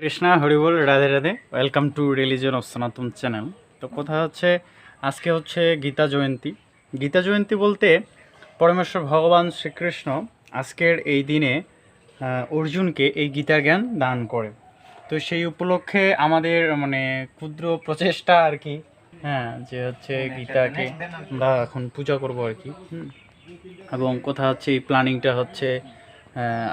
Krishna Haribol Radhe Radhe. Welcome to religion of Sanatan channel তো কথা হচ্ছে আজকে হচ্ছে গীতা জয়ন্তী। গীতা জয়ন্তী বলতে পরমেশ্বর ভগবান শ্রীকৃষ্ণ আজকের এই দিনে অর্জুনকে এই গীতার জ্ঞান দান করে। তো সেই উপলক্ষে আমাদের মানে ক্ষুদ্র প্রচেষ্টা আর কি হ্যাঁ যে হচ্ছে গীতাকে আমরা এখন পূজা করব আর কি। হুম। এবং কথা হচ্ছে এই প্ল্যানিংটা হচ্ছে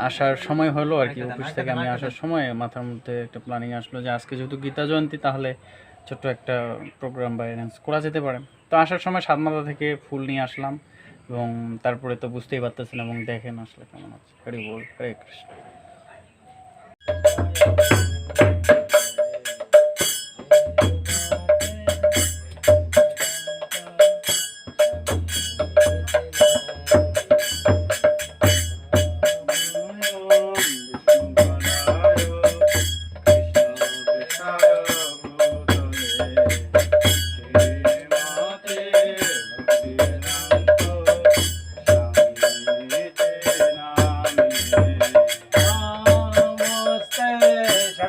আসার সময় হলো আর কি অফিস থেকে আমি আসার সময় মাথার মধ্যে একটা প্ল্যানিং আসলো যে আজকে যেহেতু গীতা জয়ন্তী তাহলে ছোট্ট একটা প্রোগ্রাম বা অ্যারেঞ্জ করা যেতে পারে। তো আসার সময় সাতমাথা থেকে ফুল নিয়ে আসলাম এবং তারপরে তো বুঝতেই পারতেছিলাম এবং দেখেন আসলে কেমন আছে। হরি বল হরে কৃষ্ণ।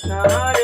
Krishna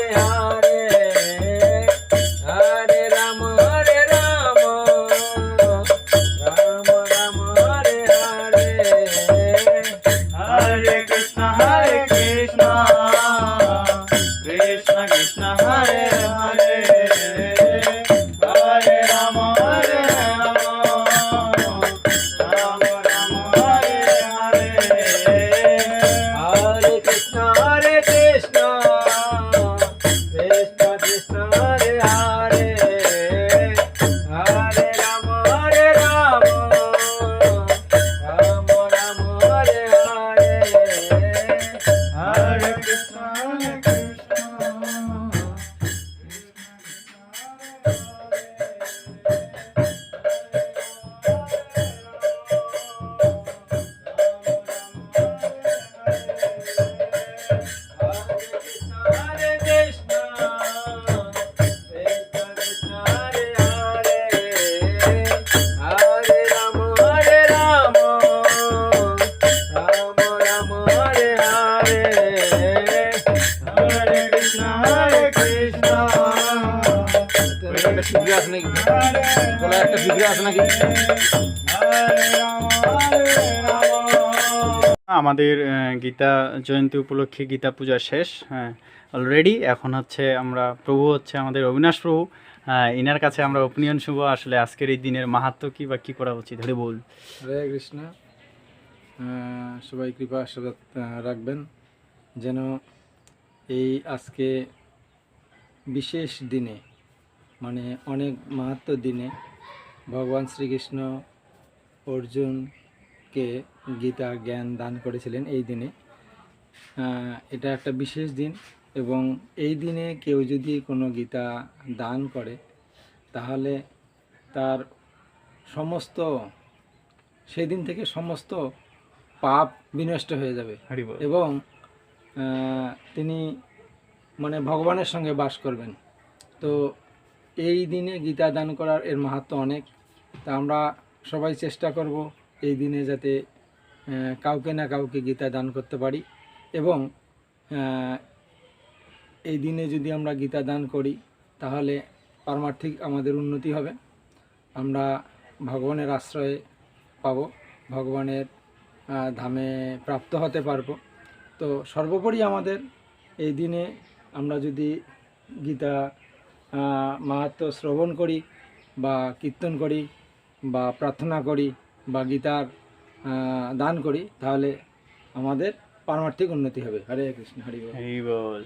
আমাদের গীতা জয়ন্তী উপলক্ষে গীতা পূজা শেষ হ্যাঁ অলরেডি এখন হচ্ছে আমরা প্রভু হচ্ছে আমাদের অবিনাশ প্রভু। আহ, ইনার কাছে আমরা ওপিনিয়ন শুভ আসলে আজকের এই দিনের মাহাত্ম কি বা কি করা উচিত? হরে বল। হরে কৃষ্ণ। সবাই কৃপা আশীর্বাদ রাখবেন। যেন এই আজকে বিশেষ দিনে মানে অনেক মাহাত্ম দিনে, ভগবান শ্রীকৃষ্ণ অর্জুনকে গীতা জ্ঞান দান করেছিলেন এই দিনে। এটা একটা বিশেষ দিন এবং এই দিনে কেউ যদি কোনো গীতা দান করে, তাহলে তার সমস্ত, সেদিন থেকে সমস্ত পাপ বিনষ্ট হয়ে যাবে। এবং তিনি মানে ভগবানের সঙ্গে বাস করবেন। তো এই দিনে গীতা দান করার এর মাহাত্ম অনেক। তা আমরা সবাই চেষ্টা করব এই দিনে যাতে কাউকে না কাউকে গীতা দান করতে পারি। এবং এই দিনে যদি আমরা গীতা দান করি তাহলে পারমার্থিক আমাদের উন্নতি হবে। আমরা ভগবানের আশ্রয়ে পাব। ভগবানের ধামে প্রাপ্ত হতে পারব। তো সর্বোপরি আমাদের এই দিনে আমরা যদি গীতা মাহাত্ম শ্রবণ করি বা কীর্তন করি বা প্রার্থনা করি বা গীতার দান করি, তাহলে আমাদের পারমার্থিক উন্নতি হবে। হরে কৃষ্ণ হরি বল।